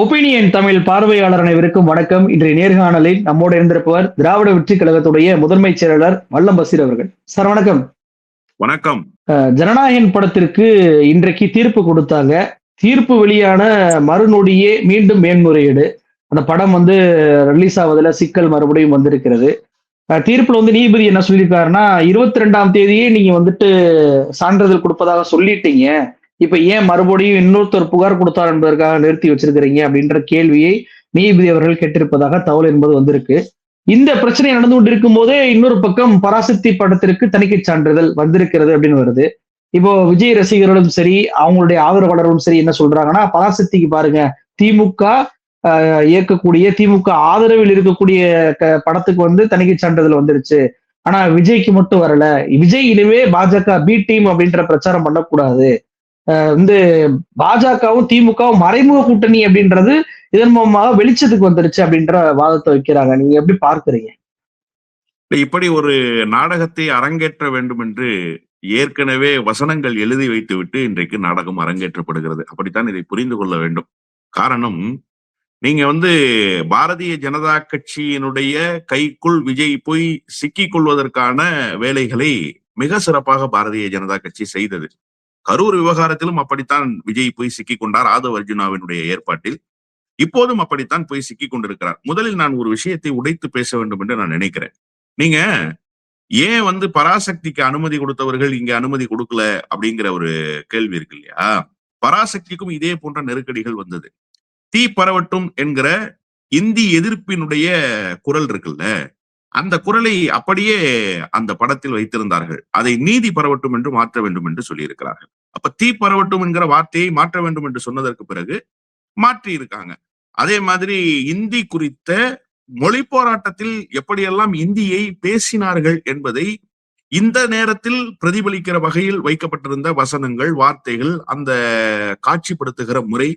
Opinion Tamil பார்வையாளர் அனைவருக்கும் வணக்கம். இன்றைய நேர்காணலில் நம்மோடு இருந்திருப்பவர் திராவிட வெற்றி கழகத்துடைய முதன்மை செயலாளர் வல்லம் பசீர் அவர்கள். சார் வணக்கம். வணக்கம். ஜனநாயகன் படத்திற்கு இன்றைக்கு தீர்ப்பு கொடுத்தாங்க. தீர்ப்பு வெளியான மறுநொடியே மீண்டும் மேன்முறையீடு. அந்த படம் வந்து ரிலீஸ் ஆவதில் சிக்கல் மறுபடியும் வந்திருக்கிறது. தீர்ப்புல வந்து நீதிபதி என்ன சொல்லியிருக்காருன்னா இருபத்தி ரெண்டாம் தேதியே நீங்க வந்துட்டு சான்றிதழ் கொடுப்பதாக சொல்லிட்டீங்க. இப்ப ஏன் மறுபடியும் இன்னொருத்தர் புகார் கொடுத்தார் என்பதற்காக நிறுத்தி வச்சிருக்கிறீங்க அப்படின்ற கேள்வியை நீதிபதி அவர்கள் கேட்டிருப்பதாக தகவல் என்பது வந்திருக்கு. இந்த பிரச்சனை நடந்து கொண்டிருக்கும் போதே இன்னொரு பக்கம் பராசக்தி படத்திற்கு தணிக்கை சான்றிதழ் வந்திருக்கிறது அப்படின்னு வருது. இப்போ விஜய் ரசிகர்களும் சரி அவங்களுடைய ஆதரவாளர்களும் சரி என்ன சொல்றாங்கன்னா பராசக்திக்கு பாருங்க திமுக ஆஹ், இயக்கக்கூடிய திமுக ஆதரவில் இருக்கக்கூடிய க- படத்துக்கு வந்து தணிக்கை சான்றிதழ் வந்துருச்சு. ஆனா விஜய்க்கு மட்டும் வரல. விஜய் இனிமே பாஜக பி டீம் அப்படின்ற பிரச்சாரம் பண்ணக்கூடாது. வந்து பாஜகவும் திமுகவும் மறைமுக கூட்டணி அப்படின்றது இதன் மூலமாக வெளிச்சத்துக்கு வந்துருச்சு அப்படின்ற வாதத்தை வைக்கிறாங்க. நீங்க எப்படி பார்க்கறீங்க? இப்படி ஒரு நாடகத்தை அரங்கேற்ற வேண்டும் என்று ஏற்கனவே வசனங்கள் எழுதி வைத்துவிட்டு இன்றைக்கு நாடகம் அரங்கேற்றப்படுகிறது. அப்படித்தான் இதை புரிந்து கொள்ள வேண்டும். காரணம் நீங்க வந்து பாரதிய ஜனதா கட்சியினுடைய கைக்குள் விஜய் போய் சிக்கிக் கொள்வதற்கான வேலைகளை மிக சிறப்பாக பாரதிய ஜனதா கட்சி செய்தது. கரூர் விவகாரத்திலும் அப்படித்தான் விஜய் போய் சிக்கிக் கொண்டார் ஆதவ் அர்ஜுனாவினுடைய ஏற்பாட்டில். இப்போதும் அப்படித்தான் போய் சிக்கிக் கொண்டிருக்கிறார் முதலில் நான் ஒரு விஷயத்தை உடைத்து பேச வேண்டும் என்று நான் நினைக்கிறேன். நீங்க ஏன் வந்து பராசக்திக்கு அனுமதி கொடுத்தவர்கள் இங்க அனுமதி கொடுக்கல அப்படிங்கிற ஒரு கேள்வி இருக்கு இல்லையா? பராசக்திக்கும் இதே போன்ற நெருக்கடிகள் வந்தது. தீ பரவட்டும் என்கிற இந்தி எதிர்ப்பினுடைய குரல் இருக்குல்ல? அந்த குரலை அப்படியே அந்த படத்தில் வைத்திருந்தார்கள். அதை நீதி பரவட்டும் என்று மாற்ற வேண்டும் என்று சொல்லியிருக்கிறார்கள். அப்ப தீ பரவட்டும் என்கிற வார்த்தையை மாற்ற வேண்டும் என்று சொன்னதற்கு பிறகு மாற்றி இருக்காங்க அதே மாதிரி இந்தி குறித்த மொழி போராட்டத்தில் எப்படியெல்லாம் இந்தியை பேசினார்கள் என்பதை இந்த நேரத்தில் பிரதிபலிக்கிற வகையில் வைக்கப்பட்டிருந்த வசனங்கள் வார்த்தைகள் அந்த காட்சிப்படுத்துகிற முறை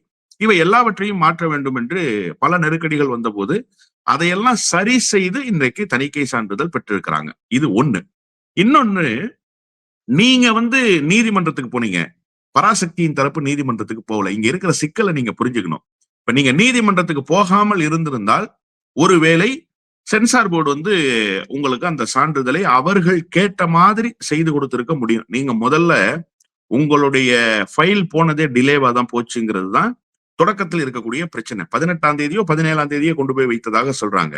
இவை எல்லாவற்றையும் மாற்ற வேண்டும் என்று பல நெருக்கடிகள் வந்தபோது அதையெல்லாம் சரி செய்து இன்றைக்கு தணிக்கை சான்றிதழ் பெற்றிருக்கிறாங்க. இது ஒண்ணு. இன்னொன்னு நீங்க வந்து நீதிமன்றத்துக்கு போனீங்க. பராசக்தியின் தரப்பு நீதிமன்றத்துக்கு போகல. இங்க இருக்கிற சிக்கலை நீங்க புரிஞ்சுக்கணும். இப்ப நீங்க நீதிமன்றத்துக்கு போகாமல் இருந்திருந்தால் ஒருவேளை சென்சார் போர்டு வந்து உங்களுக்கு அந்த சான்றிதழை அவர்கள் கேட்ட மாதிரி செய்து கொடுத்திருக்க முடியும். நீங்க முதல்ல உங்களுடைய ஃபைல் போனதே டிலேவா தான் போச்சுங்கிறது தான் தொடக்கத்தில் இருக்கக்கூடிய பிரச்சனை. பதினெட்டாம் தேதியோ பதினேழாம் தேதியோ கொண்டு போய் வைத்ததாக சொல்றாங்க.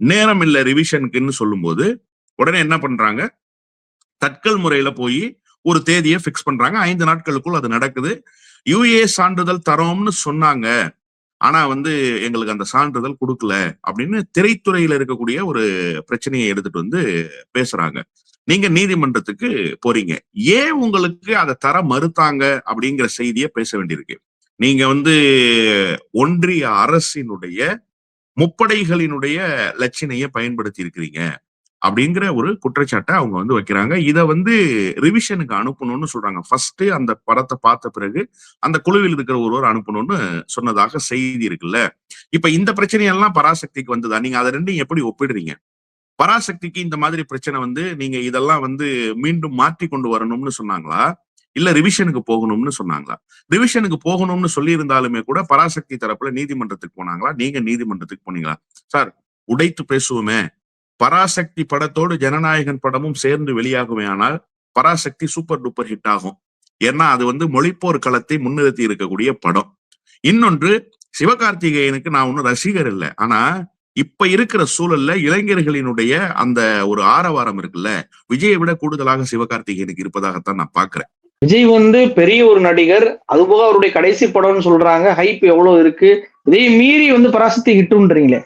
நேரம் இல்லை ரிவிஷனுக்குன்னு சொல்லும்போது உடனே என்ன பண்றாங்க? தட்கல் முறையில போய் ஒரு தேதியை பிக்ஸ் பண்றாங்க. ஐந்து நாட்களுக்குள் அது நடக்குது. யுஏ சான்றிதழ் தரோம்னு சொன்னாங்க. ஆனா வந்து எங்களுக்கு அந்த சான்றிதழ் கொடுக்கல அப்படின்னு திரைத்துறையில இருக்கக்கூடிய ஒரு பிரச்சனையை எடுத்துட்டு வந்து பேசுறாங்க. நீங்க நீதிமன்றத்துக்கு போறீங்க. ஏன் உங்களுக்கு அதை தர மறுத்தாங்க அப்படிங்கிற செய்தியை பேச வேண்டியிருக்கு? நீங்க வந்து ஒன்றிய அரசினுடைய முப்படைகளினுடைய லட்சணையை பயன்படுத்தி இருக்கிறீங்க அப்படிங்கிற ஒரு குற்றச்சாட்டை அவங்க வந்து வைக்கிறாங்க. இதை வந்து ரிவிஷனுக்கு அனுப்பணும்னு சொல்றாங்க. ஃபர்ஸ்ட் அந்த படத்தை பார்த்த பிறகு அந்த குழுவில் இருக்கிற ஒருவர் அனுப்பணும்னு சொன்னதாக செய்தி இருக்குல்ல. இப்ப இந்த பிரச்சனையெல்லாம் பராசக்திக்கு வந்ததா? நீங்க அதை ரெண்டையும் எப்படி ஒப்பிடுறீங்க? பராசக்திக்கு இந்த மாதிரி பிரச்சனை வந்து நீங்க இதெல்லாம் வந்து மீண்டும் மாற்றி கொண்டு வரணும்னு சொன்னாங்களா? இல்ல ரிவிஷனுக்கு போகணும்னு சொன்னாங்களா? ரிவிஷனுக்கு போகணும்னு சொல்லி இருந்தாலுமே கூட பராசக்தி தரப்புல நீதிமன்றத்துக்கு போனாங்களா? நீங்க நீதிமன்றத்துக்கு போனீங்களா? சார் உடைத்து பேசுவோமே. பராசக்தி படத்தோடு ஜனநாயகன் படமும் சேர்ந்து வெளியாகுமே ஆனால் பராசக்தி சூப்பர் டூப்பர் ஹிட் ஆகும். ஏன்னா அது வந்து மொழிப்போர் களத்தை முன்னிறுத்தி இருக்கக்கூடிய படம். இன்னொன்று சிவகார்த்திகேயனுக்கு நான் ஒன்னும் ரசிகர் இல்லை. ஆனா இப்ப இருக்கிற சூழல்ல இளைஞர்களினுடைய அந்த ஒரு ஆரவாரம் இருக்குல்ல விஜயை விட கூடுதலாக சிவகார்த்திகேயனுக்கு இருப்பதாகத்தான் நான் பாக்குறேன். விஜய் வந்து பெரிய ஒரு நடிகர். அதுபோக அவருடைய கடைசி படம்னு சொல்றாங்க. ஹைப் எவ்வளவு இருக்கு? இதை மீறி வந்து பராசக்தி ஹிட்டுன்றீங்களே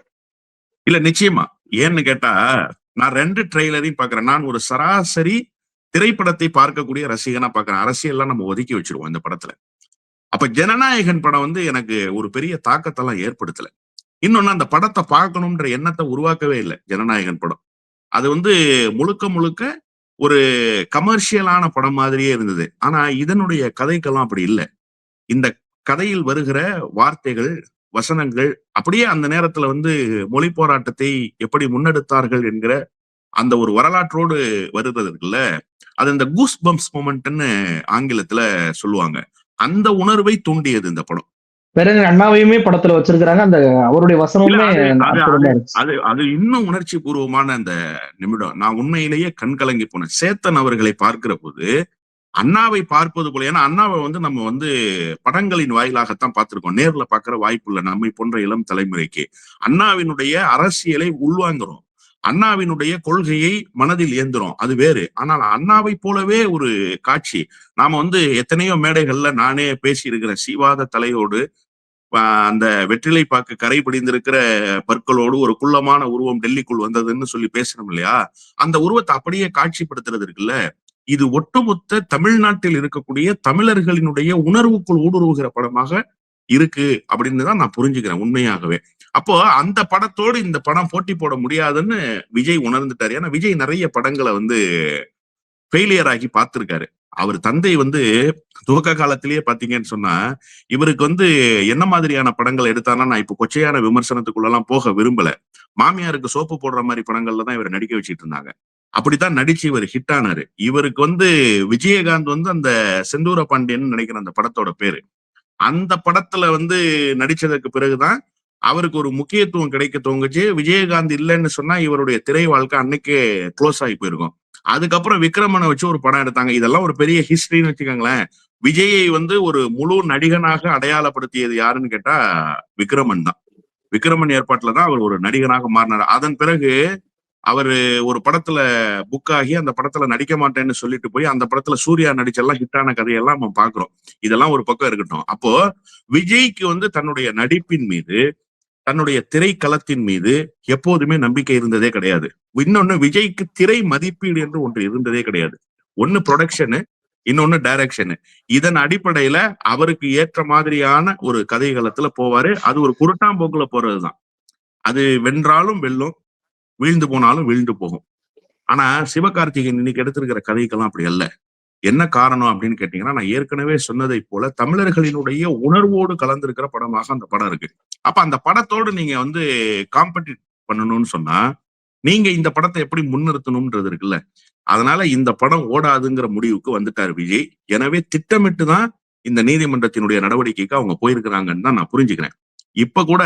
இல்ல நிச்சயமா. ஏன்னு கேட்டா நான் ரெண்டு ட்ரெய்லரையும் பாக்குறேன். நான் ஒரு சராசரி திரைப்படத்தை பார்க்கக்கூடிய ரசிகனா பாக்குறேன். அரசியல்லாம் நம்ம ஒதுக்கி வச்சிருவோம் இந்த படத்துல. அப்ப ஜனநாயகன் படம் வந்து எனக்கு ஒரு பெரிய தாக்கத்தெல்லாம் ஏற்படுத்தல. இன்னொன்னு அந்த படத்தை பார்க்கணும்ன்ற எண்ணத்தை உருவாக்கவே இல்லை ஜனநாயகன் படம். அது வந்து முழுக்க முழுக்க ஒரு கமர்ஷியலான படம் மாதிரியே இருந்தது. ஆனா இதனுடைய கதைக்கெல்லாம் அப்படி இல்லை. இந்த கதையில் வருகிற வார்த்தைகள் வசனங்கள் அப்படியே அந்த நேரத்துல வந்து மொழி போராட்டத்தை எப்படி முன்னெடுத்தார்கள் என்கிற அந்த ஒரு வரலாற்றோடு வருகிறது இருக்குல்ல அது இந்த கூஸ் பம்ப்ஸ் மூமெண்ட்னு ஆங்கிலத்துல சொல்லுவாங்க. அந்த உணர்வை தூண்டியது இந்த படம். பேரறிஞர் அண்ணாவையுமே படத்துல வச்சிருக்கிறாங்க. அந்த அவருடைய வசனமுமே அது- அது- இன்னும் உணர்ச்சி பூர்வமான அந்த நிமிடம். நான் உண்மையிலேயே கண் கலங்கி போனேன். சேத்தன் அவர்களை பார்க்கிற போது அண்ணாவை பார்ப்பது போல ஏன்னா அண்ணாவை வந்து நம்ம வந்து படங்களின் வாயிலாகத்தான் பார்த்திருக்கோம். நேர்ல பார்க்கிற வாய்ப்பு இல்லை நம்மை போன்ற இளம் தலைமுறைக்கு அண்ணாவினுடைய அரசியலை உள்வாங்குறோம். அண்ணாவினுடைய கொள்கையை மனதில் ஏந்துறோம். அது வேறு. ஆனால் அண்ணாவை போலவே ஒரு காட்சி. நாம வந்து எத்தனையோ மேடைகள்ல நானே பேசி இருக்கிற சீவாத தலையோடு அந்த வெற்றிலை பாக்கு கரை படிந்திருக்கிற பற்களோடு ஒரு குள்ளமான உருவம் டெல்லிக்குள் வந்ததுன்னு சொல்லி பேசுறோம் இல்லையா? அந்த உருவத்தை அப்படியே காட்சிப்படுத்துறது இருக்குல்ல? இது ஒட்டுமொத்த தமிழ்நாட்டில் இருக்கக்கூடிய தமிழர்களினுடைய உணர்வுக்குள் ஊடுருவுகிற படமாக இருக்கு அப்படின்னு தான் நான் புரிஞ்சுக்கிறேன் உண்மையாகவே. அப்போ அந்த படத்தோடு இந்த படம் போட்டி போட முடியாதுன்னு விஜய் உணர்ந்துட்டாரு. ஏன்னா விஜய் நிறைய படங்களை வந்து ஃபெயிலியர் ஆகி பார்த்திருக்காரு. அவர் தந்தை வந்து துவக்க காலத்திலேயே பாத்தீங்கன்னு சொன்னா இவருக்கு வந்து என்ன மாதிரியான படங்கள் எடுத்தானா நான் இப்ப கொச்சையான விமர்சனத்துக்குள்ள எல்லாம் போக விரும்பல. மாமியாருக்கு சோப்பு போடுற மாதிரி படங்கள்ல தான் இவர் நடிக்க வச்சிட்டு இருந்தாங்க. அப்படித்தான் நடிச்சு இவர் ஹிட் ஆனாரு. இவருக்கு வந்து விஜயகாந்த் வந்து அந்த செந்தூர பாண்டியன் நினைக்கிற அந்த படத்தோட பேரு. அந்த படத்துல வந்து நடிச்சதுக்கு பிறகுதான் அவருக்கு ஒரு முக்கியத்துவம் கிடைக்க துவங்குச்சு. விஜயகாந்த் இல்லைன்னு சொன்னா இவருடைய திரை வாழ்க்கை அன்னைக்கே க்ளோஸ் ஆகி போயிருக்கும். அதுக்கப்புறம் விக்ரமனை வச்சு ஒரு படம் எடுத்தாங்க. இதெல்லாம் ஒரு பெரிய ஹிஸ்டரின்னு வச்சுக்கோங்களேன். விஜயை வந்து ஒரு முழு நடிகனாக அடையாளப்படுத்தியது யாருன்னு கேட்டா விக்ரமன் தான். விக்ரமன் ஏற்பாட்டுல தான் அவர் ஒரு நடிகனாக மாறினார். அதன் பிறகு அவர் ஒரு படத்துல புக் ஆகி அந்த படத்துல நடிக்க மாட்டேன்னு சொல்லிட்டு போய் அந்த படத்துல சூர்யா நடிச்செல்லாம் ஹிட்டான கதையெல்லாம் நம்ம பாக்குறோம் இதெல்லாம் ஒரு பக்கம் இருக்கட்டும். அப்போ விஜய்க்கு வந்து தன்னுடைய நடிப்பின் மீது தன்னுடைய திரைக்களத்தின் மீது எப்போதுமே நம்பிக்கை இருந்ததே கிடையாது. இன்னொன்னு விஜய்க்கு திரை மதிப்பீடு என்று ஒன்று இருந்ததே கிடையாது. ஒன்னு ப்ரொடக்ஷனு இன்னொன்னு டைரக்ஷனு இதன் அடிப்படையில அவருக்கு ஏற்ற மாதிரியான ஒரு கதைகளத்துல போவாரு. அது ஒரு குருட்டாம்போக்குல போறதுதான். அது வென்றாலும் வெல்லும் வீழ்ந்து போனாலும் வீழ்ந்து போகும். ஆனா சிவகார்த்திகேயன் இன்னைக்கு எடுத்திருக்கிற கதைக்கெல்லாம் அப்படி அல்ல. என்ன காரணம் அப்படின்னு கேட்டீங்கன்னா நான் ஏற்கனவே சொன்னதை போல தமிழர்களினுடைய உணர்வோடு கலந்திருக்கிற படமாக அந்த படம் இருக்கு. அப்ப அந்த படத்தோடு நீங்க வந்து காம்படிட் பண்ணணும்னு சொன்னா நீங்க இந்த படத்தை எப்படி முன்னிறுத்தணும்ன்றது இருக்குல்ல. அதனால இந்த படம் ஓடாதுங்கிற முடிவுக்கு வந்துட்டார் விஜய். எனவே திட்டமிட்டு தான் இந்த நீதிமன்றத்தினுடைய நடவடிக்கைக்கு அவங்க போயிருக்கிறாங்கன்னு தான் நான் புரிஞ்சுக்கிறேன். இப்ப கூட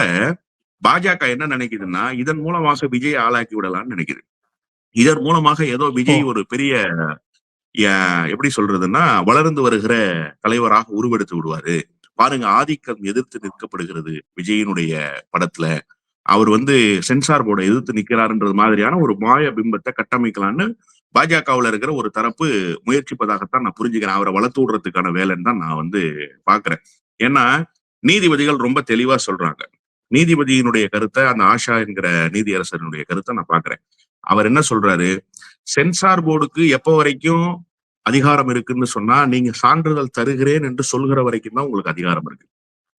பாஜக என்ன நினைக்குதுன்னா இதன் மூலமாக விஜய் ஆளாக்கி விடலாம்னு நினைக்குது. இதன் மூலமாக ஏதோ விஜய் ஒரு பெரிய எப்படி சொல்றதுன்னா வளர்ந்து வருகிற தலைவராக உருவெடுத்து விடுவாரு. பாருங்க ஆதிக்கம் எதிர்த்து நிற்கப்படுகிறது விஜயினுடைய படத்துல. அவர் வந்து சென்சார் போர்டை எதிர்த்து நிக்கிறாருன்றது மாதிரியான ஒரு மாய பிம்பத்தை கட்டமைக்கலாம்னு பாஜகவுல இருக்கிற ஒரு தரப்பு முயற்சிப்பதாகத்தான் நான் புரிஞ்சுக்கிறேன். அவரை வளர்த்து விடுறதுக்கான வேலைன்னு தான் நான் வந்து பாக்குறேன் ஏன்னா நீதிபதிகள் ரொம்ப தெளிவா சொல்றாங்க. நீதிபதியினுடைய கருத்தை அந்த ஆஷா என்கிற நீதியரசனுடைய கருத்தை நான் பாக்குறேன் அவர் என்ன சொல்றாரு? சென்சார் போர்டுக்கு எப்ப வரைக்கும் அதிகாரம் இருக்குன்னு சொன்னா நீங்க சான்றிதழ் தருகிறேன் என்று சொல்கிற வரைக்கும் தான் உங்களுக்கு அதிகாரம் இருக்கு.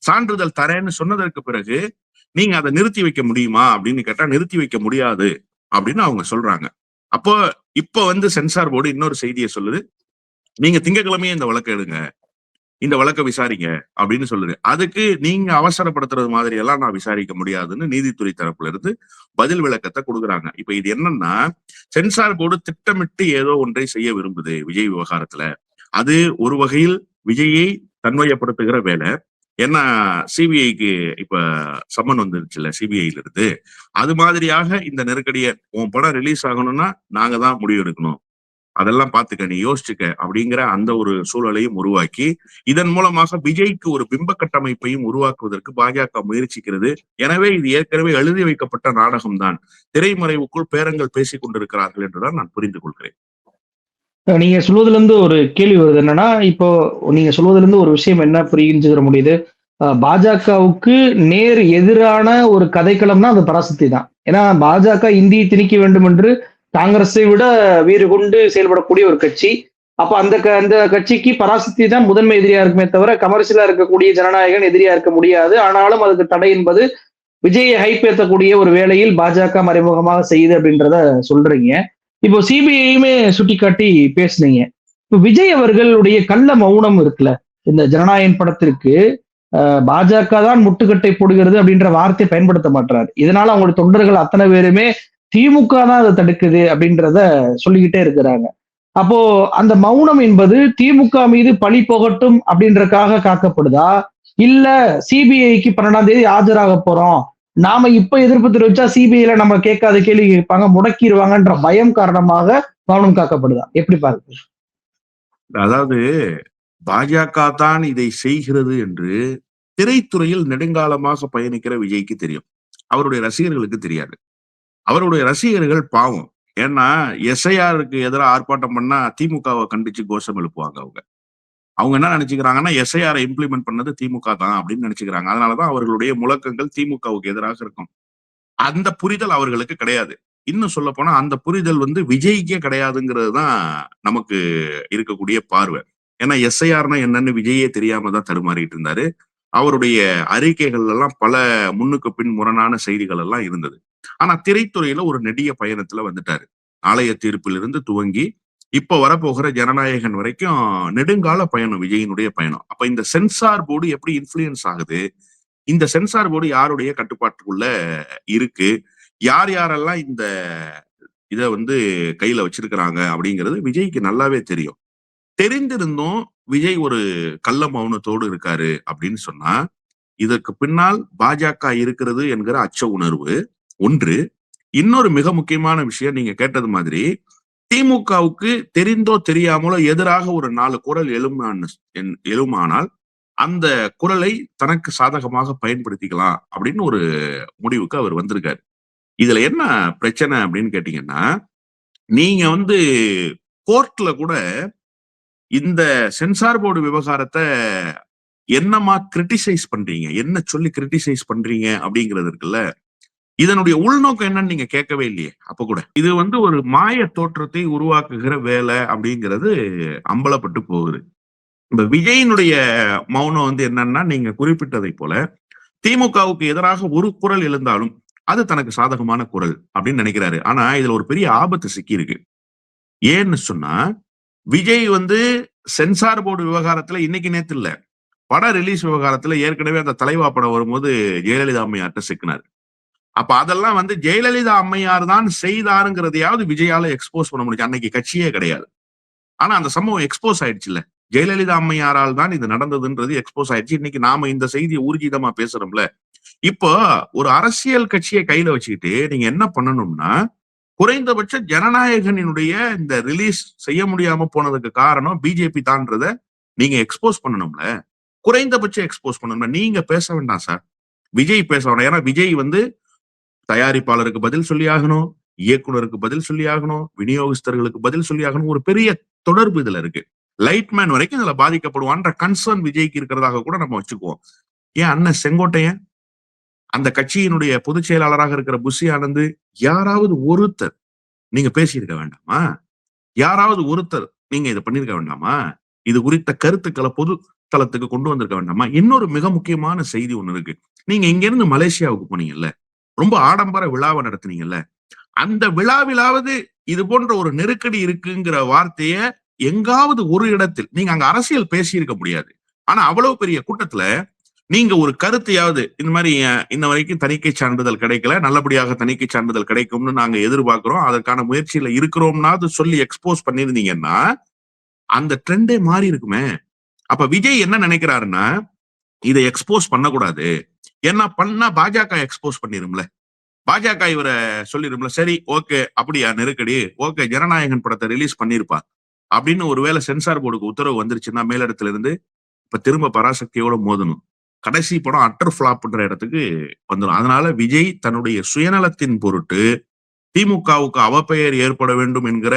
சான்றிதழ் தரேன்னு சொன்னதற்கு பிறகு நீங்க அதை நிறுத்தி வைக்க முடியுமா அப்படின்னு கேட்டா நிறுத்தி வைக்க முடியாது அப்படின்னு அவங்க சொல்றாங்க. அப்போ இப்ப வந்து சென்சார் போர்டு இன்னொரு செய்தியை சொல்லுது. நீங்க திங்கட்கிழமையே இந்த வழக்கு எடுங்க. இந்த வழக்கை விசாரிங்க அப்படின்னு சொல்லுது. அதுக்கு நீங்க அவசரப்படுத்துறது மாதிரி எல்லாம் நான் விசாரிக்க முடியாதுன்னு நீதித்துறை தரப்புல இருந்து பதில் விளக்கத்தை கொடுக்குறாங்க. இப்ப இது என்னன்னா சென்சார் போர்டு திட்டமிட்டு ஏதோ ஒன்றை செய்ய விரும்புது விஜய் விவகாரத்துல. அது ஒரு வகையில் விஜயை தன்மையப்படுத்துகிற வேலை. ஏன்னா சிபிஐக்கு இப்ப சம்மன் வந்துருச்சுல்ல சிபிஐல இருந்து அது மாதிரியாக இந்த நெருக்கடியை உன் படம் ரிலீஸ் ஆகணும்னா நாங்க தான் முடிவு எடுக்கணும் அதெல்லாம் பாத்துக்க நீ யோசிச்சுக்க அப்படிங்கிற அந்த ஒரு சூழலையும் உருவாக்கி இதன் மூலமாக விஜய்க்கு ஒரு பிம்ப கட்டமைப்பையும் உருவாக்குவதற்கு பாஜக முயற்சிக்கிறது. எனவே இது ஏற்கனவே எழுதி வைக்கப்பட்ட நாடகம் தான் திரைமறைவுக்குள் பேரங்கள் பேசிக் கொண்டிருக்கிறார்கள் என்றுதான் நான் புரிந்து கொள்கிறேன். நீங்க சொல்வதுல இருந்து ஒரு கேள்வி வருது என்னன்னா இப்போ நீங்க சொல்வதுல இருந்து ஒரு விஷயம் என்ன புரிஞ்சுக்கிற முடியுது? பாஜகவுக்கு நேர் எதிரான ஒரு கதைக்களம்னா அது பராசக்தி தான். ஏன்னா பாஜக இந்தியை திணிக்க வேண்டும் என்று காங்கிரஸை விட வீறு கொண்டு செயல்படக்கூடிய ஒரு கட்சி. அப்ப அந்த க- அந்த கட்சிக்கு பராசக்தி தான் முதன்மை எதிரியா இருக்குமே தவிர கமர்ஷியலா இருக்கக்கூடிய ஜனநாயகன் எதிரியா இருக்க முடியாது. ஆனாலும் அதுக்கு தடை என்பது விஜயை ஹைப் ஏற்றக்கூடிய ஒரு வேளையில் பாஜக மறைமுகமாக செய்யுது அப்படின்றத சொல்றீங்க. இப்போ சிபிஐயுமே சுட்டிக்காட்டி பேசுனீங்க. இப்போ விஜய் அவர்களுடைய கள்ள மௌனம் இருக்குல்ல இந்த ஜனநாயகன் படத்திற்கு பாஜக தான் முட்டுக்கட்டை போடுகிறது அப்படின்ற வார்த்தையை பயன்படுத்த மாட்டார் இதனால அவங்களுடைய தொண்டர்கள் அத்தனை பேருமே திமுக தான் அதை தடுக்குது அப்படின்றத சொல்லிக்கிட்டே இருக்கிறாங்க. அப்போ அந்த மௌனம் என்பது திமுக மீது பழி போகட்டும் அப்படின்றக்காக காக்கப்படுதா? இல்ல சிபிஐக்கு பன்னெண்டாம் தேதி ஆஜராக போறோம். நாம இப்ப எதிர்ப்பு தெரிவிச்சா சிபிஐல நம்ம கேட்காத கேள்வி கேட்பாங்க முடக்கிடுவாங்கன்ற பயம் காரணமாக மௌனம் காக்கப்படுதா? எப்படி பாருங்க அதாவது பாஜக தான் இதை செய்கிறது என்று திரைத்துறையில் நெடுங்காலமாக பயணிக்கிற விஜய்க்கு தெரியும். அவருடைய ரசிகர்களுக்கு தெரியாது. அவருடைய ரசிகர்கள் பாவம். ஏன்னா எஸ்ஐஆருக்கு எதிராக ஆர்ப்பாட்டம் பண்ணா திமுகவை கண்டிச்சு கோஷம் எழுப்புவாங்க அவங்க. அவங்க என்ன நினைச்சுக்கிறாங்கன்னா எஸ்ஐஆரை இம்ப்ளிமெண்ட் பண்ணது திமுக தான் அப்படின்னு நினைச்சுக்கிறாங்க. அதனாலதான் அவர்களுடைய முழக்கங்கள் திமுகவுக்கு எதிராக இருக்கும். அந்த புரிதல் அவர்களுக்கு கிடையாது. இன்னும் சொல்ல போனா அந்த புரிதல் வந்து விஜய்க்கே கிடையாதுங்கிறது தான் நமக்கு இருக்கக்கூடிய பார்வை. ஏன்னா எஸ்ஐஆர்னா என்னன்னு விஜயே தெரியாம தான் தடுமாறிட்டு இருந்தாரு. அவருடைய அறிக்கைகள் எல்லாம் பல முன்னுக்கு பின் முரணான செய்திகள் எல்லாம் இருந்தது. ஆனா திரைத்துறையில ஒரு நெடிய பயணத்துல வந்துட்டாரு. ஆலய தீர்ப்பிலிருந்து துவங்கி இப்ப வரப்போகிற ஜனநாயகன் வரைக்கும் நெடுங்கால பயணம் விஜயினுடைய பயணம். அப்ப இந்த சென்சார் போர்டு எப்படி இன்ஃபுளுயன்ஸ் ஆகுது? இந்த சென்சார் போர்டு யாருடைய கட்டுப்பாட்டுக்குள்ள இருக்கு? யார் யாரெல்லாம் இந்த இத வந்து கையில வச்சிருக்கிறாங்க அப்படிங்கிறது விஜய்க்கு நல்லாவே தெரியும். தெரிந்திருந்தும் விஜய் ஒரு கள்ள மௌனத்தோடு இருக்காரு அப்படின்னு சொன்னா இதற்கு பின்னால் பாஜக இருக்கிறது என்கிற அச்ச உணர்வு ஒன்று இன்னொரு மிக முக்கியமான விஷயம் நீங்க கேட்டது மாதிரி திமுகவுக்கு தெரிந்தோ தெரியாமலோ எதிராக ஒரு நாலு குரல் எழுமான எழுமானால் அந்த குரலை தனக்கு சாதகமாக பயன்படுத்திக்கலாம் அப்படின்னு ஒரு முடிவுக்கு அவர் வந்திருக்காரு. இதுல என்ன பிரச்சனை அப்படின்னு கேட்டீங்கன்னா நீங்க வந்து கோர்ட்ல கூட இந்த சென்சார் போர்டு விவகாரத்தை என்னமா கிரிட்டிசைஸ் பண்றீங்க? என்ன சொல்லி கிரிட்டிசைஸ் பண்றீங்க அப்படிங்கிறது இருக்குல்ல? இதனுடைய உள்நோக்கம் என்னன்னு நீங்க கேட்கவே இல்லையே அப்ப கூட. இது வந்து ஒரு மாய தோற்றத்தை உருவாக்குகிற வேலை அப்படிங்கிறது அம்பலப்பட்டு போகுது. இந்த விஜயினுடைய மௌனம் வந்து என்னன்னா நீங்க குறிப்பிட்டதை போல திமுகவுக்கு எதிராக ஒரு குரல் எழுந்தாலும் அது தனக்கு சாதகமான குரல் அப்படின்னு நினைக்கிறாரு. ஆனா இதுல ஒரு பெரிய ஆபத்து சிக்கி இருக்கு ஏன்னு சொன்னா விஜய் வந்து சென்சார் போர்டு விவகாரத்துல இன்னைக்கு நேத்து இல்ல. பட ரிலீஸ் விவகாரத்துல ஏற்கனவே அந்த தலைவா படம் வரும்போது ஜெயலலிதா அம்மையார்ட்ட சிக்கினாரு. அப்ப அதெல்லாம் வந்து ஜெயலலிதா அம்மையார் தான் செய்தாருங்கிறதையாவது விஜயால எக்ஸ்போஸ் பண்ண முடிச்சு அன்னைக்கு கட்சியே கிடையாது. ஆனா அந்த சம்பவம் எக்ஸ்போஸ் ஆயிடுச்சுல்ல. ஜெயலலிதா அம்மையாரால் தான் இது நடந்ததுன்றது எக்ஸ்போஸ் ஆயிடுச்சு. இன்னைக்கு நாம இந்த செய்தியை ஊர்ஜிதமா பேசுறோம்ல. இப்போ ஒரு அரசியல் கட்சியை கையில வச்சுக்கிட்டு நீங்க என்ன பண்ணணும்னா குறைந்தபட்ச ஜனநாயகனினுடைய இந்த ரிலீஸ் செய்ய முடியாம போனதுக்கு காரணம் பிஜேபி தான்றத நீங்க எக்ஸ்போஸ் பண்ணணும்ல. குறைந்தபட்சம் எக்ஸ்போஸ் பண்ணணும்ல. நீங்க பேச வேண்டாம் சார். விஜய் பேச வேண்டாம். ஏன்னா விஜய் வந்து தயாரிப்பாளருக்கு பதில் சொல்லி ஆகணும் இயக்குனருக்கு பதில் சொல்லி ஆகணும் விநியோகஸ்தர்களுக்கு பதில் சொல்லி ஆகணும் ஒரு பெரிய தொடர்பு இதுல இருக்கு. லைட்மேன் வரைக்கும் இதுல பாதிக்கப்படுவான்ற கன்சர்ன் விஜய்க்கு இருக்கிறதாக கூட நம்ம வச்சுக்குவோம். ஏன் அண்ணன் செங்கோட்டையன்? அந்த கட்சியினுடைய பொதுச் செயலாளராக இருக்கிற புஷி ஆனந்த் யாராவது ஒருத்தர் நீங்க பேசியிருக்க வேண்டாமா? யாராவது ஒருத்தர் நீங்க இதை பண்ணிருக்க வேண்டாமா? இது குறித்த கருத்துக்களை பொது தளத்துக்கு கொண்டு வந்திருக்க வேண்டாமா? இன்னொரு மிக முக்கியமான செய்தி ஒண்ணு இருக்கு. நீங்க இங்க இருந்து மலேசியாவுக்கு போனீங்கல்ல ரொம்ப ஆடம்பர விழாவை நடத்துனீங்கல்ல? அந்த விழாவிலாவது இது போன்ற ஒரு நெருக்கடி இருக்குங்கிற வார்த்தைய எங்காவது ஒரு இடத்தில் நீங்க அங்க அரசியல் பேசியிருக்க முடியாது. ஆனா அவ்வளவு பெரிய கூட்டத்துல நீங்க ஒரு கருத்தையாவது இந்த மாதிரி இன்ன வரைக்கும் தணிக்கை சான்றிதழ் கிடைக்கல நல்லபடியாக தணிக்கை சான்றிதழ் கிடைக்கும்னு நாங்க எதிர்பார்க்கிறோம் அதற்கான முயற்சியில இருக்கிறோம்னாவது சொல்லி எக்ஸ்போஸ் பண்ணிருந்தீங்கன்னா அந்த ட்ரெண்டே மாறி இருக்குமே. அப்ப விஜய் என்ன நினைக்கிறாருன்னா இதை எக்ஸ்போஸ் பண்ணக்கூடாது. ஏன்னா பண்ணா பாஜக எக்ஸ்போஸ் பண்ணிரும்ல. பாஜக இவரை சொல்லிரும்ல சரி ஓகே அப்படியா நெருக்கடி. ஓகே ஜனநாயகன் படத்தை ரிலீஸ் பண்ணிருப்பா. அப்படின்னு ஒருவேளை சென்சார் போர்டுக்கு உத்தரவு வந்துருச்சுன்னா மேலிடத்துல இருந்து இப்ப திரும்ப பராசக்தியோட மோதணும்? கடைசி படம் அட்டர் ஃபிளாப்ன்ற இடத்துக்கு வந்துடும் அதனால விஜய் தன்னுடைய சுயநலத்தின் பொருட்டு திமுகவுக்கு அவப்பெயர் ஏற்பட வேண்டும் என்கிற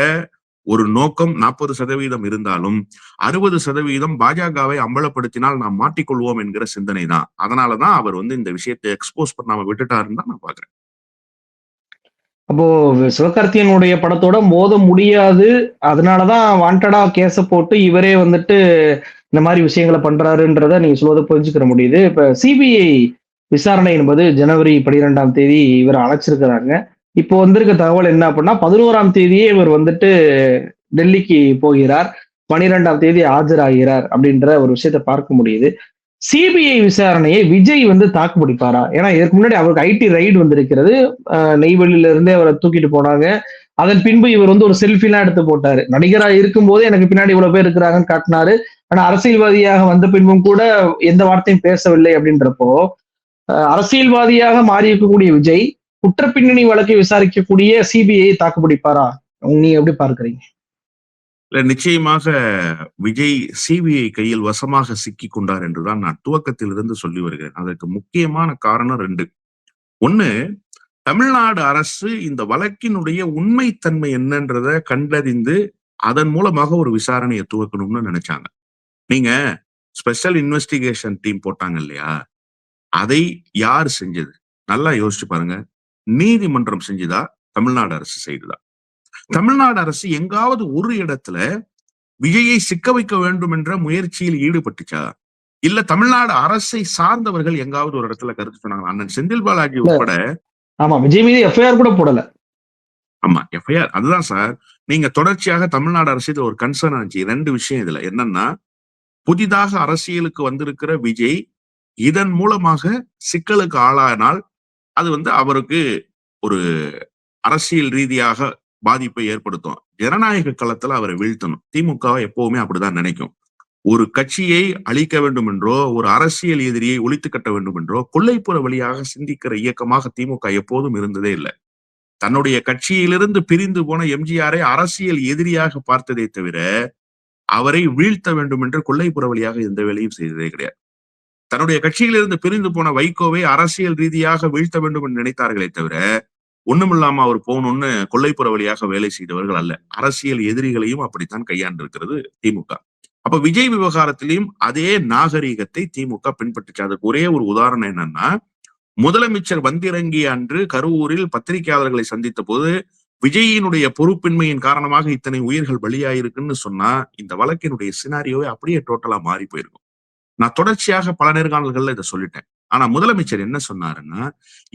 ஒரு நோக்கம் நாற்பது சதவீதம் இருந்தாலும் அறுபது சதவீதம் பாஜகவை அம்பலப்படுத்தினால் நாம் மாட்டிக்கொள்வோம் என்கிற சிந்தனை தான் அதனாலதான் அவர் வந்து இந்த விஷயத்தை எக்ஸ்போஸ் பண்ணாம விட்டுட்டாருன்னு தான் நான் பாக்குறேன் அப்போ சிவகார்த்தியனுடைய படத்தோட மோத முடியாது. அதனாலதான் வாண்டடா கேஸ போட்டு இவரே வந்துட்டு இந்த மாதிரி விஷயங்களை பண்றாருன்றத நீங்க சொல்வதை புரிஞ்சுக்கிற முடியுது. இப்ப சிபிஐ விசாரணை என்பது ஜனவரி பனிரெண்டாம் தேதி இவர் அழைச்சிருக்கிறாங்க. இப்போ வந்திருக்க தகவல் என்ன அப்படின்னா பதினோராம் தேதியே இவர் வந்துட்டு டெல்லிக்கு போகிறார். பனிரெண்டாம் தேதி ஆஜராகிறார் அப்படின்ற ஒரு விஷயத்த பார்க்க முடியுது. சிபிஐ விசாரணையை விஜய் வந்து தாக்கு பிடிப்பாரா? ஏன்னா இதற்கு முன்னாடி அவருக்கு ஐடி ரைடு வந்திருக்கிறது. நெய்வேலியில இருந்தே அவரை தூக்கிட்டு போனாங்க. அதன் பின்பு இவர் வந்து ஒரு செல்ஃபிலாம் எடுத்து போட்டாரு. நடிகரா இருக்கும் போதே எனக்கு பின்னாடி இவ்வளவு பேர் இருக்கிறாங்கன்னு காட்டினாரு. ஆனா அரசியல்வாதியாக வந்த பின்பும் கூட எந்த வார்த்தையும் பேசவில்லை அப்படின்றப்போ அரசியல்வாதியாக மாறி இருக்கக்கூடிய விஜய் குற்றப்பின்னணி வழக்கை விசாரிக்கக்கூடிய சிபிஐ தாக்குப்பிடிப்பாரா? நீ எப்படி பார்க்கறீங்க? இல்ல நிச்சயமாக விஜய் சிபிஐ கையில் வசமாக சிக்கி கொண்டார் என்றுதான் நான் துவக்கத்திலிருந்து சொல்லி வருகிறேன். அதற்கு முக்கியமான காரணம் ரெண்டு. ஒண்ணு தமிழ்நாடு அரசு இந்த வழக்கினுடைய உண்மைத்தன்மை என்னன்றத கண்டறிந்து அதன் மூலமாக ஒரு விசாரணையை துவக்கணும்னு நினைச்சாங்க. நீங்க ஸ்பெஷல் இன்வெஸ்டிகேஷன் டீம் போட்டாங்க இல்லையா? அதை யார் செஞ்சது? நல்லா யோசிச்சு பாருங்க. நீதிமன்றம் செஞ்சுதா? தமிழ்நாடு அரசு செய்ததா? தமிழ்நாடு அரசு எங்காவது ஒரு இடத்துல விஜயை சிக்க வைக்க வேண்டும் என்ற முயற்சியில் ஈடுபட்டுச்சா? இல்ல தமிழ்நாடு அரசை சார்ந்தவர்கள் எங்காவது ஒரு இடத்துல கருத்து சொன்னாங்க அண்ணன் செந்தில் பாலாஜி உட்பட ஆமா விஜய் மீது எஃப்ஐஆர் கூட போடல. ஆமா எஃப்ஐஆர் அதுதான் சார் நீங்க தொடர்ச்சியாக தமிழ்நாடு அரசு இதுல ஒரு கன்சர்ன் ஆச்சு ரெண்டு விஷயம் இதுல. என்னன்னா புதிதாக அரசியலுக்கு வந்திருக்கிற விஜய் இதன் மூலமாக சிக்கலுக்கு ஆளானால் அது வந்து அவருக்கு ஒரு அரசியல் ரீதியாக பாதிப்பை ஏற்படுத்தும். ஜனநாயக களத்துல அவரை வீழ்த்தணும். திமுக எப்பவுமே அப்படிதான் நினைக்கும். ஒரு கட்சியை அழிக்க வேண்டும் என்றோ ஒரு அரசியல் எதிரியை ஒழித்து கட்ட வேண்டும் என்றோ கொள்ளைப்புற வழியாக சிந்திக்கிற இயக்கமாக திமுக எப்போதும் இருந்ததே இல்லை. தன்னுடைய கட்சியிலிருந்து பிரிந்து போன எம்ஜிஆரை அரசியல் எதிரியாக பார்த்ததே தவிர அவரை வீழ்த்த வேண்டும் என்று கொள்ளைப்புற வழியாக எந்த வேலையும் செய்ததே கிடையாது. தன்னுடைய கட்சியிலிருந்து பிரிந்து போன வைகோவை அரசியல் ரீதியாக வீழ்த்த வேண்டும் என்று நினைத்தார்களே தவிர ஒண்ணுமில்லாம அவர் போகணும்னு கொள்ளைப்புற வழியாக வேலை செய்தவர்கள் அல்ல. அரசியல் எதிரிகளையும் அப்படித்தான் கையாண்டிருக்கிறது திமுக. அப்ப விஜய் விவகாரத்திலையும் அதே நாகரீகத்தை திமுக பின்பற்றுச்சு. அதுக்கு ஒரே ஒரு உதாரணம் என்னன்னா முதலமைச்சர் வந்திறங்கிய அன்று கரூரில் பத்திரிகையாளர்களை சந்தித்த போது விஜயினுடைய பொறுப்பின்மையின் காரணமாக இத்தனை உயிர்கள் பலியாயிருக்குன்னு சொன்னா இந்த வழக்கினுடைய சினாரியோவே அப்படியே டோட்டலா மாறி போயிருக்கும். நான் தொடர்ச்சியாக பல நேர்காணல்கள்ல இதை சொல்லிட்டேன். ஆனா முதலமைச்சர் என்ன சொன்னாருன்னா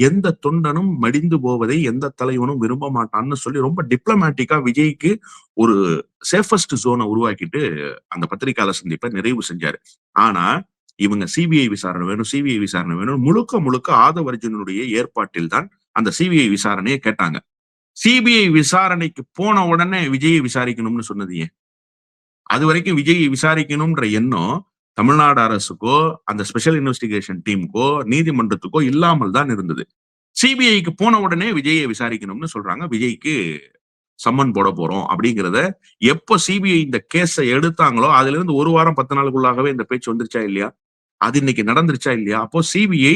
எந்த தொண்டனும் மடிந்து போவதை எந்த தலைவனும் விரும்ப மாட்டான்னு சொல்லி ரொம்ப டிப்ளமேட்டிக்கா விஜய்க்கு ஒரு சேஃபஸ்ட் ஜோனை உருவாக்கிட்டு அந்த பத்திரிகையாளர் சந்திப்பை நிறைவு செஞ்சாரு. ஆனா இவங்க சிபிஐ விசாரணை வேணும் சிபிஐ விசாரணை வேணும் முழுக்க முழுக்க ஆதவர்ஜுனுடைய ஏற்பாட்டில் தான் அந்த சிபிஐ விசாரணையை கேட்டாங்க. சிபிஐ விசாரணைக்கு போன உடனே விஜயை விசாரிக்கணும்னு சொன்னது ஏன்? அது வரைக்கும் விஜயை விசாரிக்கணும்ன்ற எண்ணம் தமிழ்நாடு அரசுக்கோ அந்த ஸ்பெஷல் இன்வெஸ்டிகேஷன் டீமுக்கோ நீதிமன்றத்துக்கோ இல்லாமல் தான் இருந்தது. சிபிஐக்கு போன உடனே விஜயை விசாரிக்கணும்னு சொல்றாங்க. விஜய்க்கு சம்மன் போட போறோம் அப்படிங்கிறத எப்போ சிபிஐ இந்த கேஸை எடுத்தாங்களோ அதுல இருந்து ஒரு வாரம் பத்து நாளுக்குள்ளாகவே இந்த பேச்சு வந்துருச்சா இல்லையா? அது இன்னைக்கு நடந்துருச்சா இல்லையா? அப்போ சிபிஐ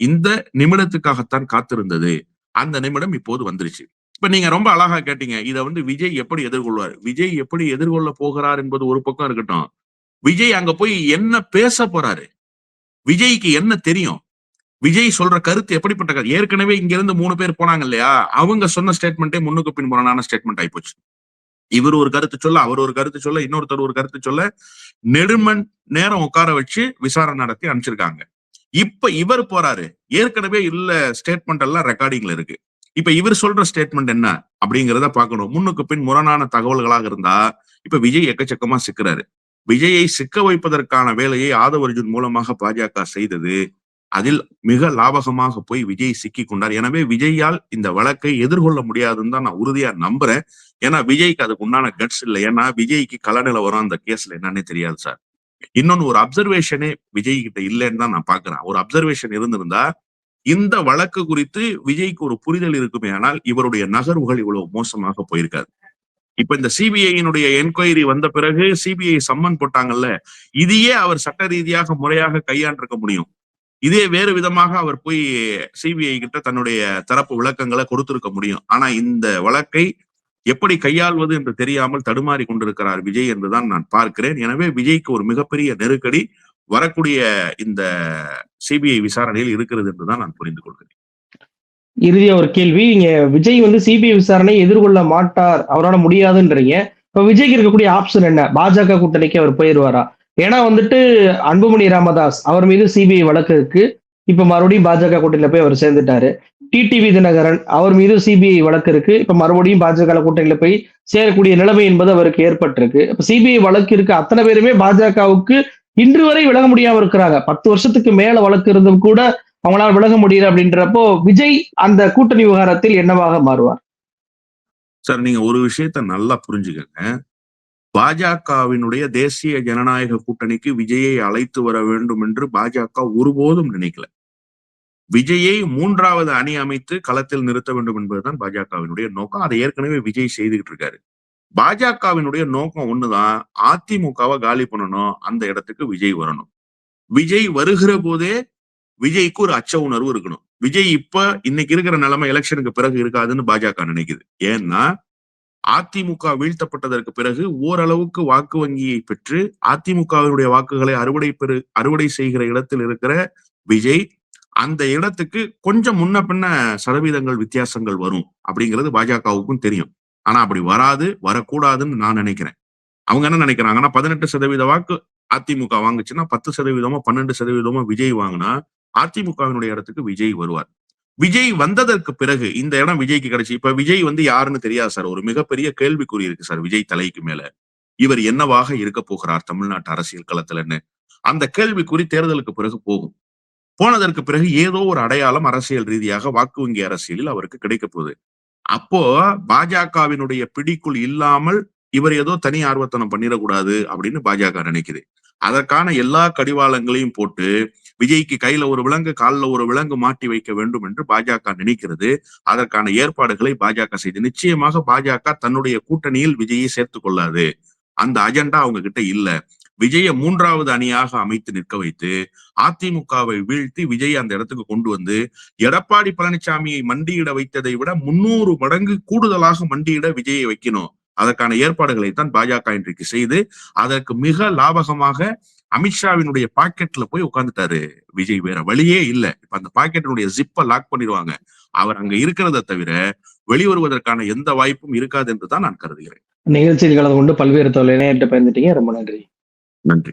இந்த நிமிடத்துக்காகத்தான் காத்திருந்தது. அந்த நிமிடம் இப்போது வந்துருச்சு. இப்ப நீங்க ரொம்ப அழகா கேட்டீங்க. இதை வந்து விஜய் எப்படி எதிர்கொள்வார்? விஜய் எப்படி எதிர்கொள்ள போகிறார் என்பது ஒரு பக்கம் இருக்கட்டும். விஜய் அங்க போய் என்ன பேச போறாரு? விஜய்க்கு என்ன தெரியும்? விஜய் சொல்ற கருத்து எப்படிப்பட்ட கருத்து? ஏற்கனவே இங்க இருந்து மூணு பேர் போனாங்க இல்லையா? அவங்க சொன்ன ஸ்டேட்மெண்ட்டே முன்னுக்கு பின் முரணான ஸ்டேட்மெண்ட் ஆயிப்போச்சு இவர் ஒரு கருத்து சொல்ல அவர் ஒரு கருத்து சொல்ல இன்னொருத்தர் ஒரு கருத்து சொல்ல நெடுமன் நேரம் உட்கார வச்சு விசாரணை நடத்தி அனுப்பிச்சிருக்காங்க. இப்ப இவர் போறாரு. ஏற்கனவே இல்ல ஸ்டேட்மெண்ட் எல்லாம் ரெக்கார்டிங்ல இருக்கு. இப்ப இவர் சொல்ற ஸ்டேட்மெண்ட் என்ன அப்படிங்கிறத பாக்கணும் முன்னுக்கு பின் முரணான தகவல்களாக இருந்தா இப்ப விஜய் எக்கச்சக்கமா சிக்கிறாரு. விஜயை சிக்க வைப்பதற்கான வேலையை ஆதவர்ஜுன் மூலமாக பாஜக செய்தது. அதில் மிக லாபகமாக போய் விஜய் சிக்கி கொண்டார். எனவே விஜயால் இந்த வழக்கை எதிர்கொள்ள முடியாதுன்னு தான் நான் உறுதியா நம்புறேன். ஏன்னா விஜய்க்கு அதுக்கு உண்டான கட்ஸ் இல்லை. ஏன்னா விஜய்க்கு கலநில வரும் அந்த கேஸ்ல என்னன்னே தெரியாது சார் இன்னொன்னு ஒரு அப்சர்வேஷனே விஜய் கிட்ட இல்லைன்னு தான் நான் பாக்குறேன் ஒரு அப்சர்வேஷன் இருந்திருந்தா இந்த வழக்கு குறித்து விஜய்க்கு ஒரு புரிதல் இருக்குமே ஆனால் இவருடைய நகர்வுகள் இவ்வளவு மோசமாக போயிருக்காது. இப்ப இந்த சிபிஐயினுடைய என்கொயரி வந்த பிறகு சிபிஐ சம்மன் போட்டாங்கல்ல இதையே அவர் சட்ட ரீதியாக முறையாக கையாண்டிருக்க முடியும். இதே வேறு விதமாக அவர் போய் சிபிஐ கிட்ட தன்னுடைய தரப்பு விளக்கங்களை கொடுத்திருக்க முடியும். ஆனா இந்த வழக்கை எப்படி கையாள்வது என்று தெரியாமல் தடுமாறி கொண்டிருக்கிறார் விஜய் என்றுதான் நான் பார்க்கிறேன். எனவே விஜய்க்கு ஒரு மிகப்பெரிய நெருக்கடி வரக்கூடிய இந்த சிபிஐ விசாரணையில் இருக்கிறது என்றுதான் நான் புரிந்து கொள்கிறேன். இறுதியா ஒரு கேள்வி. இங்க விஜய் வந்து சிபிஐ விசாரணை எதிர்கொள்ள மாட்டார். அவரால் முடியாதுன்றீங்க. இப்ப விஜய்க்கு இருக்கக்கூடிய ஆப்ஷன் என்ன? பாஜக கூட்டணிக்கு அவர் போயிருவாரா? ஏன்னா வந்துட்டு அன்புமணி ராமதாஸ் அவர் மீது சிபிஐ வழக்கு இருக்கு. இப்ப மறுபடியும் பாஜக கூட்டணியில போய் அவர் சேர்ந்துட்டாரு. டிடிவி தினகரன் அவர் மீது சிபிஐ வழக்கு இருக்கு. இப்ப மறுபடியும் பாஜக கூட்டணியில போய் சேரக்கூடிய நிலைமை என்பது அவருக்கு ஏற்பட்டிருக்கு. இப்ப சிபிஐ வழக்கு இருக்கு. அத்தனை பேருமே பாஜகவுக்கு இன்று வரை விலக முடியாம இருக்கிறாங்க. பத்து வருஷத்துக்கு மேல வழக்கு இருந்தும் கூட அவங்களால விலக முடியல அப்படின்றப்போ விஜய் அந்த கூட்டணி விவகாரத்தில் என்னவாக மாறுவார்? சார் நீங்க ஒரு விஷயத்த நல்லா புரிஞ்சுக்கங்க. பாஜகவினுடைய தேசிய ஜனநாயக கூட்டணிக்கு விஜயை அழைத்து வர வேண்டும் என்று பாஜக ஒருபோதும் நினைக்கல. விஜயை மூன்றாவது அணி அமைத்து களத்தில் நிறுத்த வேண்டும் என்பதுதான் பாஜகவினுடைய நோக்கம். அதை ஏற்கனவே விஜய் செய்துகிட்டு இருக்காரு. பாஜகவினுடைய நோக்கம் ஒண்ணுதான். அதிமுகவை காலி பண்ணணும். அந்த இடத்துக்கு விஜய் வரணும். விஜய் வருகிற போதே விஜய்க்கு ஒரு அச்ச உணர்வு இருக்கணும். விஜய் இப்ப இன்னைக்கு இருக்கிற நிலைமை எலெக்ஷனுக்கு பிறகு இருக்காதுன்னு பாஜக நினைக்குது. ஏன்னா அதிமுக வீழ்த்தப்பட்டதற்கு பிறகு ஓரளவுக்கு வாக்கு வங்கியை பெற்று அதிமுகவினுடைய வாக்குகளை அறுவடை பெறு அறுவடை செய்கிற இடத்தில் இருக்கிற விஜய் அந்த இடத்துக்கு கொஞ்சம் முன்ன பின்ன சதவீதங்கள் வித்தியாசங்கள் வரும் அப்படிங்கிறது பாஜகவுக்கும் தெரியும். ஆனா அப்படி வராது வரக்கூடாதுன்னு நான் நினைக்கிறேன். அவங்க என்ன நினைக்கிறாங்கன்னா பதினெட்டு சதவீத வாக்கு அதிமுக வாங்குச்சுன்னா பத்து சதவீதமோ பன்னெண்டு சதவீதமோ விஜய் வாங்கினா அதிமுகவினுடைய இடத்துக்கு விஜய் வருவார். விஜய் வந்ததற்கு பிறகு இந்த இடம் விஜய்க்கு கிடைச்சு. இப்ப விஜய் வந்து யாருன்னு தெரியாது சார். ஒரு மிகப்பெரிய கேள்விக்குறி இருக்கு சார் விஜய் தலைக்கு மேல. இவர் என்னவாக இருக்க போகிறார் தமிழ்நாட்டு அரசியல் களத்துலன்னு அந்த கேள்விக்குறி தேர்தலுக்கு பிறகு போகும். போனதற்கு பிறகு ஏதோ ஒரு அடையாளம் அரசியல் ரீதியாக வாக்கு வங்கி அரசியலில் அவருக்கு கிடைக்க போகுது. அப்போ பாஜகவினுடைய பிடிக்குள் இல்லாமல் இவர் ஏதோ தனி ஆர்வத்தனம் பண்ணிடக்கூடாது அப்படின்னு பாஜக நினைக்குது. அதற்கான எல்லா கடிவாளங்களையும் போட்டு விஜய்க்கு கையில ஒரு விலங்கு காலில் ஒரு விலங்கு மாட்டி வைக்க வேண்டும் என்று பாஜக நினைக்கிறது. அதற்கான ஏற்பாடுகளை பாஜக செய்து நிச்சயமாக பாஜக தன்னுடைய கூட்டணியில் விஜயை சேர்த்து கொள்ளாது. அந்த அஜெண்டா அவங்க கிட்ட இல்ல. விஜய மூன்றாவது அணியாக அமைத்து நிற்க வைத்து அதிமுகவை வீழ்த்தி விஜய் அந்த இடத்துக்கு கொண்டு வந்து எடப்பாடி பழனிசாமியை மண்டியிட வைத்ததை விட முன்னூறு மடங்கு கூடுதலாக மண்டியிட விஜயை வைக்கணும். அதற்கான ஏற்பாடுகளை தான் பாஜக இன்றைக்கு செய்து அதற்கு மிக லாபகமாக அமித்ஷாவினுடைய பாக்கெட்ல போய் உட்கார்ந்துட்டாரு. விஜய் வேற வழியே இல்ல. இப்ப அந்த பாக்கெட்டினுடைய ஜிப்பை லாக் பண்ணிடுவாங்க. அவர் அங்க இருக்கிறத தவிர வெளிவருவதற்கான எந்த வாய்ப்பும் இருக்காது என்று தான் நான் கருதுகிறேன். நிகழ்ச்சியில் கலந்து கொண்டு பல்வேறு தொழிலை பயந்துட்டீங்க ரொம்ப நன்றி. நன்றி.